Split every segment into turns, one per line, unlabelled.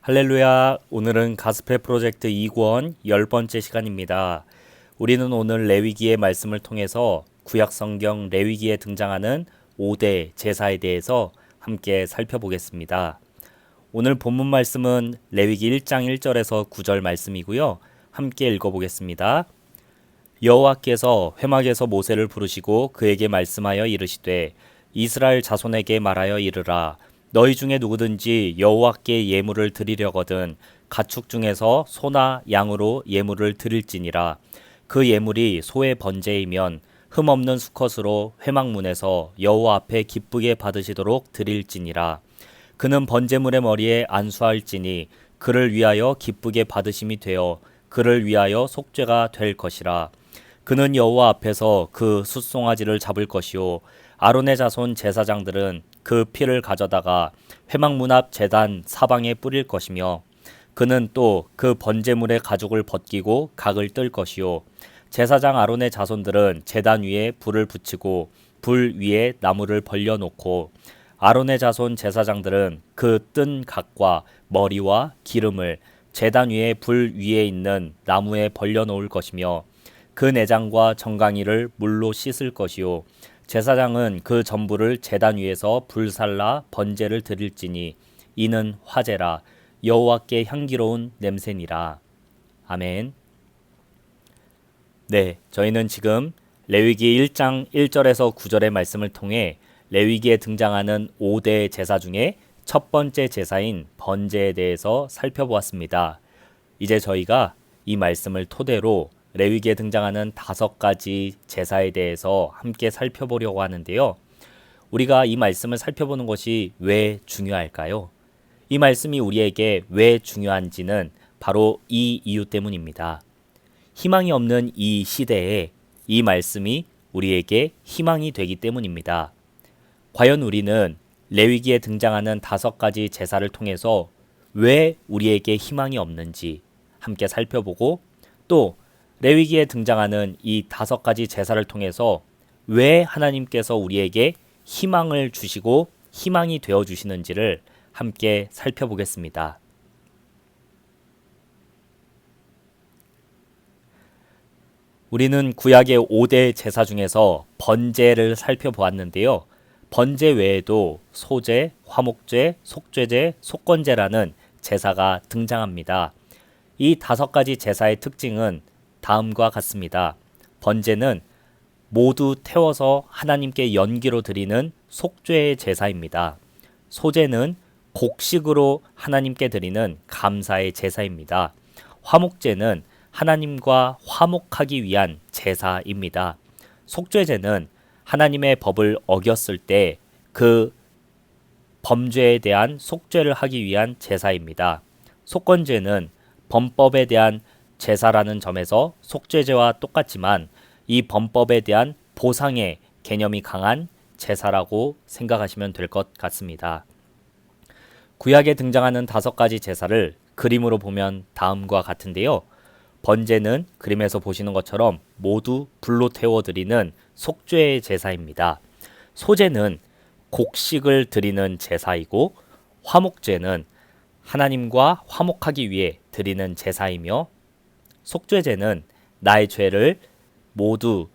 할렐루야. 오늘은 가스펠 프로젝트 2권 10번째 시간입니다. 우리는 오늘 레위기의 말씀을 통해서 구약 성경 레위기에 등장하는 5대 제사에 대해서 함께 살펴보겠습니다. 오늘 본문 말씀은 레위기 1장 1절에서 9절 말씀이고요. 함께 읽어보겠습니다. 여호와께서 회막에서 모세를 부르시고 그에게 말씀하여 이르시되 이스라엘 자손에게 말하여 이르라 너희 중에 누구든지 여호와께 예물을 드리려거든 가축 중에서 소나 양으로 예물을 드릴지니라. 그 예물이 소의 번제이면 흠 없는 수컷으로 회막문에서 여호와 앞에 기쁘게 받으시도록 드릴지니라. 그는 번제물의 머리에 안수할지니 그를 위하여 기쁘게 받으심이 되어 그를 위하여 속죄가 될 것이라. 그는 여호와 앞에서 그 숫송아지를 잡을 것이요 아론의 자손 제사장들은 그 피를 가져다가 회막문 앞 제단 사방에 뿌릴 것이며 그는 또 그 번제물의 가죽을 벗기고 각을 뜰 것이요. 제사장 아론의 자손들은 제단 위에 불을 붙이고 불 위에 나무를 벌려 놓고 아론의 자손 제사장들은 그 뜬 각과 머리와 기름을 제단 위에 불 위에 있는 나무에 벌려 놓을 것이며 그 내장과 정강이를 물로 씻을 것이요 제사장은 그 전부를 제단 위에서 불살라 번제를 드릴지니 이는 화제라 여호와께 향기로운 냄새니라. 아멘. 네, 저희는 지금 레위기 1장 1절에서 9절의 말씀을 통해 레위기에 등장하는 5대 제사 중에 첫 번째 제사인 번제에 대해서 살펴보았습니다. 이제 저희가 이 말씀을 토대로 레위기에 등장하는 다섯 가지 제사에 대해서 함께 살펴보려고 하는데요. 우리가 이 말씀을 살펴보는 것이 왜 중요할까요? 이 말씀이 우리에게 왜 중요한지는 바로 이 이유 때문입니다. 희망이 없는 이 시대에 이 말씀이 우리에게 희망이 되기 때문입니다. 과연 우리는 레위기에 등장하는 다섯 가지 제사를 통해서 왜 우리에게 희망이 없는지 함께 살펴보고 또 레위기에 등장하는 이 다섯 가지 제사를 통해서 왜 하나님께서 우리에게 희망을 주시고 희망이 되어 주시는지를 함께 살펴보겠습니다. 우리는 구약의 5대 제사 중에서 번제를 살펴보았는데요. 번제 외에도 소제, 화목제, 속죄제, 속건제라는 제사가 등장합니다. 이 다섯 가지 제사의 특징은 다음과 같습니다. 번제는 모두 태워서 하나님께 연기로 드리는 속죄의 제사입니다. 소제는 곡식으로 하나님께 드리는 감사의 제사입니다. 화목제는 하나님과 화목하기 위한 제사입니다. 속죄제는 하나님의 법을 어겼을 때 그 범죄에 대한 속죄를 하기 위한 제사입니다. 속건제는 범법에 대한 제사라는 점에서 속죄제와 똑같지만 이 범법에 대한 보상의 개념이 강한 제사라고 생각하시면 될 것 같습니다. 구약에 등장하는 다섯 가지 제사를 그림으로 보면 다음과 같은데요. 번제는 그림에서 보시는 것처럼 모두 불로 태워드리는 속죄의 제사입니다. 소제는 곡식을 드리는 제사이고 화목제는 하나님과 화목하기 위해 드리는 제사이며 속죄제는 나의 죄를 모두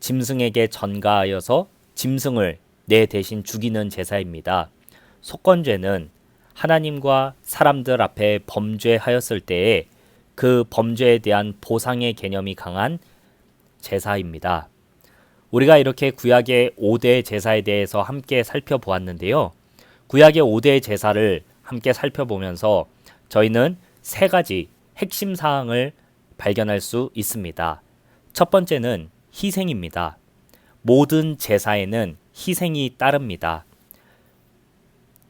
짐승에게 전가하여서 짐승을 내 대신 죽이는 제사입니다. 속건죄는 하나님과 사람들 앞에 범죄하였을 때에 그 범죄에 대한 보상의 개념이 강한 제사입니다. 우리가 이렇게 구약의 5대 제사에 대해서 함께 살펴보았는데요. 구약의 5대 제사를 함께 살펴보면서 저희는 세 가지 핵심 사항을 발견할 수 있습니다. 첫 번째는 희생입니다. 모든 제사에는 희생이 따릅니다.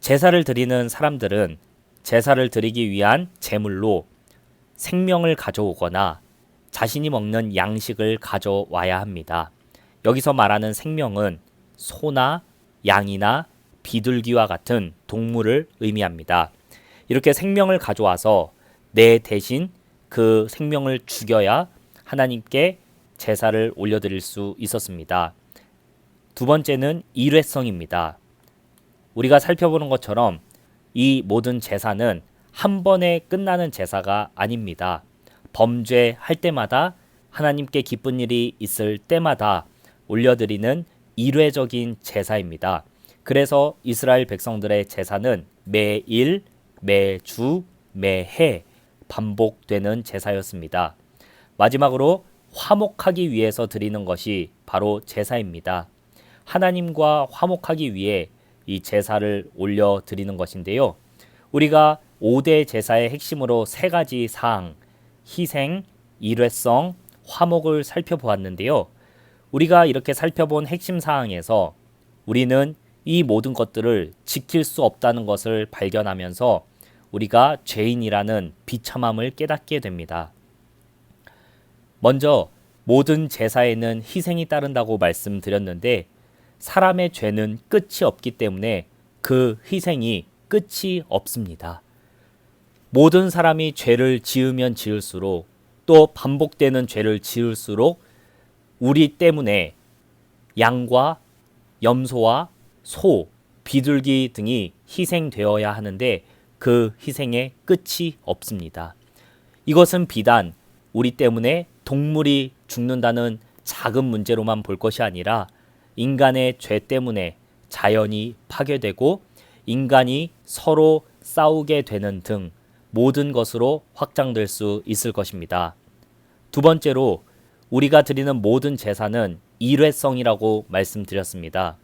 제사를 드리는 사람들은 제사를 드리기 위한 제물로 생명을 가져오거나 자신이 먹는 양식을 가져와야 합니다. 여기서 말하는 생명은 소나 양이나 비둘기와 같은 동물을 의미합니다. 이렇게 생명을 가져와서 내 대신 그 생명을 죽여야 하나님께 제사를 올려드릴 수 있었습니다. 두 번째는 일회성입니다. 우리가 살펴보는 것처럼 이 모든 제사는 한 번에 끝나는 제사가 아닙니다. 범죄할 때마다 하나님께 기쁜 일이 있을 때마다 올려드리는 일회적인 제사입니다. 그래서 이스라엘 백성들의 제사는 매일, 매주, 매해 반복되는 제사였습니다. 마지막으로 화목하기 위해서 드리는 것이 바로 제사입니다. 하나님과 화목하기 위해 이 제사를 올려 드리는 것인데요. 우리가 5대 제사의 핵심으로 세 가지 사항, 희생, 일회성, 화목을 살펴보았는데요. 우리가 이렇게 살펴본 핵심 사항에서 우리는 이 모든 것들을 지킬 수 없다는 것을 발견하면서 우리가 죄인이라는 비참함을 깨닫게 됩니다. 먼저 모든 제사에는 희생이 따른다고 말씀드렸는데 사람의 죄는 끝이 없기 때문에 그 희생이 끝이 없습니다. 모든 사람이 죄를 지으면 지을수록 또 반복되는 죄를 지을수록 우리 때문에 양과 염소와 소, 비둘기 등이 희생되어야 하는데 그 희생의 끝이 없습니다. 이것은 비단 우리 때문에 동물이 죽는다는 작은 문제로만 볼 것이 아니라 인간의 죄 때문에 자연이 파괴되고 인간이 서로 싸우게 되는 등 모든 것으로 확장될 수 있을 것입니다. 두 번째로 우리가 드리는 모든 제사는 일회성이라고 말씀드렸습니다.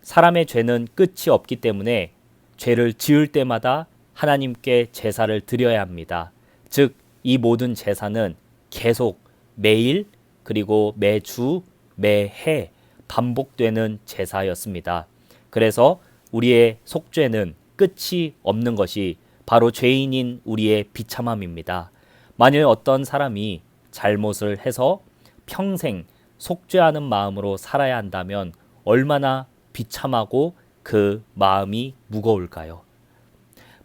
사람의 죄는 끝이 없기 때문에 죄를 지을 때마다 하나님께 제사를 드려야 합니다. 즉, 이 모든 제사는 계속 매일 그리고 매주, 매해 반복되는 제사였습니다. 그래서 우리의 속죄는 끝이 없는 것이 바로 죄인인 우리의 비참함입니다. 만일 어떤 사람이 잘못을 해서 평생 속죄하는 마음으로 살아야 한다면 얼마나 비참하고 그 마음이 무거울까요?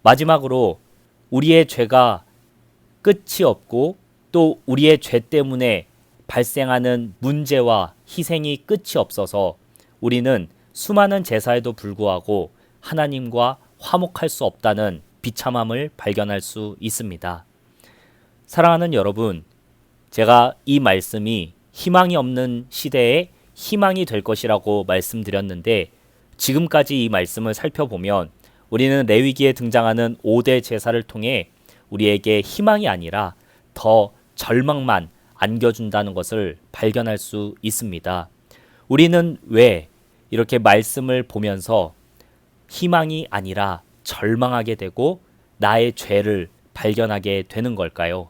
마지막으로 우리의 죄가 끝이 없고 또 우리의 죄 때문에 발생하는 문제와 희생이 끝이 없어서 우리는 수많은 제사에도 불구하고 하나님과 화목할 수 없다는 비참함을 발견할 수 있습니다. 사랑하는 여러분, 제가 이 말씀이 희망이 없는 시대에 희망이 될 것이라고 말씀드렸는데 지금까지 이 말씀을 살펴보면 우리는 레위기에 등장하는 5대 제사를 통해 우리에게 희망이 아니라 더 절망만 안겨준다는 것을 발견할 수 있습니다. 우리는 왜 이렇게 말씀을 보면서 희망이 아니라 절망하게 되고 나의 죄를 발견하게 되는 걸까요?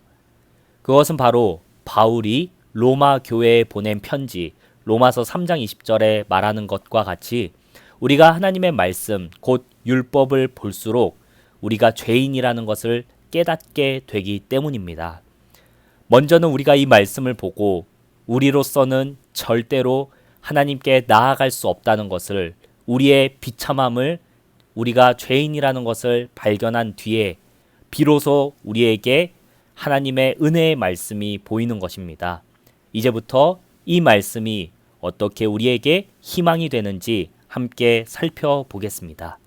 그것은 바로 바울이 로마 교회에 보낸 편지 로마서 3장 20절에 말하는 것과 같이 우리가 하나님의 말씀 곧 율법을 볼수록 우리가 죄인이라는 것을 깨닫게 되기 때문입니다. 먼저는 우리가 이 말씀을 보고 우리로서는 절대로 하나님께 나아갈 수 없다는 것을 우리의 비참함을 우리가 죄인이라는 것을 발견한 뒤에 비로소 우리에게 하나님의 은혜의 말씀이 보이는 것입니다. 이제부터 이 말씀이 어떻게 우리에게 희망이 되는지 함께 살펴보겠습니다.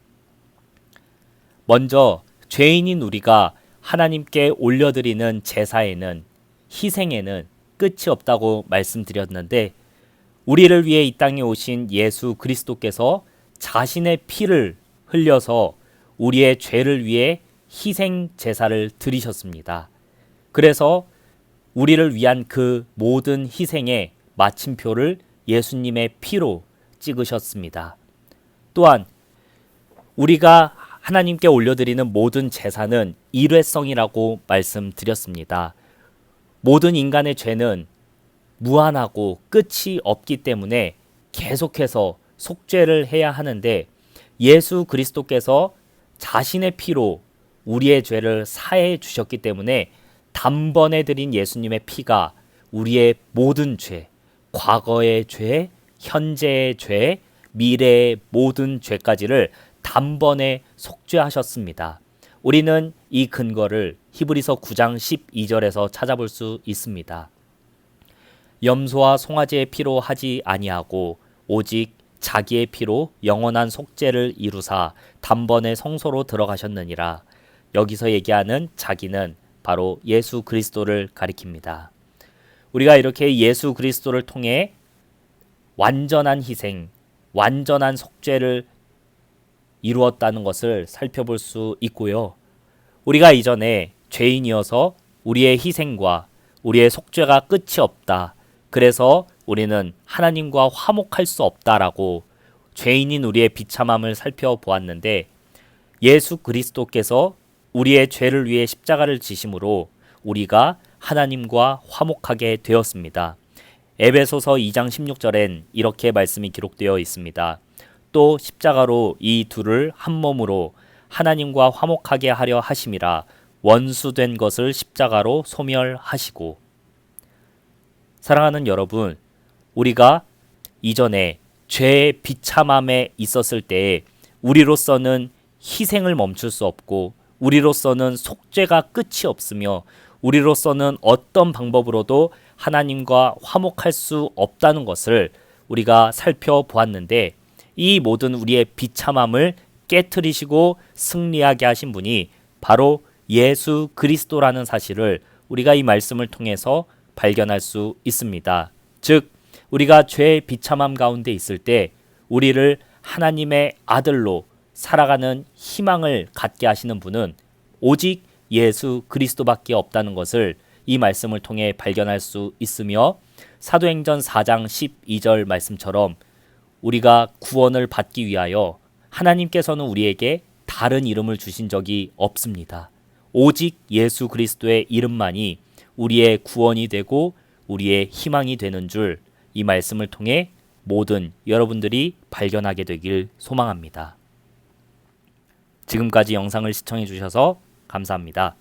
먼저 죄인인 우리가 하나님께 올려드리는 제사에는 희생에는 끝이 없다고 말씀드렸는데 우리를 위해 이 땅에 오신 예수 그리스도께서 자신의 피를 흘려서 우리의 죄를 위해 희생 제사를 드리셨습니다. 그래서 우리를 위한 그 모든 희생의 마침표를 예수님의 피로 찍으셨습니다. 또한 우리가 하나님께 올려드리는 모든 제사는 일회성이라고 말씀드렸습니다. 모든 인간의 죄는 무한하고 끝이 없기 때문에 계속해서 속죄를 해야 하는데 예수 그리스도께서 자신의 피로 우리의 죄를 사해 주셨기 때문에 단번에 드린 예수님의 피가 우리의 모든 죄, 과거의 죄, 현재의 죄, 미래의 모든 죄까지를 단번에 속죄하셨습니다. 우리는 이 근거를 히브리서 9장 12절에서 찾아볼 수 있습니다. 염소와 송아지의 피로 하지 아니하고 오직 자기의 피로 영원한 속죄를 이루사 단번에 성소로 들어가셨느니라. 여기서 얘기하는 자기는 바로 예수 그리스도를 가리킵니다. 우리가 이렇게 예수 그리스도를 통해 완전한 희생, 완전한 속죄를 이루었다는 것을 살펴볼 수 있고요. 우리가 이전에 죄인이어서 우리의 희생과 우리의 속죄가 끝이 없다. 그래서 우리는 하나님과 화목할 수 없다라고 죄인인 우리의 비참함을 살펴보았는데 예수 그리스도께서 우리의 죄를 위해 십자가를 지심으로 우리가 하나님과 화목하게 되었습니다. 에베소서 2장 16절엔 이렇게 말씀이 기록되어 있습니다. 또 십자가로 이 둘을 한 몸으로 하나님과 화목하게 하려 하심이라 원수된 것을 십자가로 소멸하시고. 사랑하는 여러분 우리가 이전에 죄의 비참함에 있었을 때 우리로서는 희생을 멈출 수 없고 우리로서는 속죄가 끝이 없으며 우리로서는 어떤 방법으로도 하나님과 화목할 수 없다는 것을 우리가 살펴보았는데 이 모든 우리의 비참함을 깨뜨리시고 승리하게 하신 분이 바로 예수 그리스도라는 사실을 우리가 이 말씀을 통해서 발견할 수 있습니다. 즉, 우리가 죄의 비참함 가운데 있을 때 우리를 하나님의 아들로 살아가는 희망을 갖게 하시는 분은 오직 예수 그리스도밖에 없다는 것을 이 말씀을 통해 발견할 수 있으며 사도행전 4장 12절 말씀처럼 우리가 구원을 받기 위하여 하나님께서는 우리에게 다른 이름을 주신 적이 없습니다. 오직 예수 그리스도의 이름만이 우리의 구원이 되고 우리의 희망이 되는 줄 이 말씀을 통해 모든 여러분들이 발견하게 되길 소망합니다. 지금까지 영상을 시청해 주셔서 감사합니다.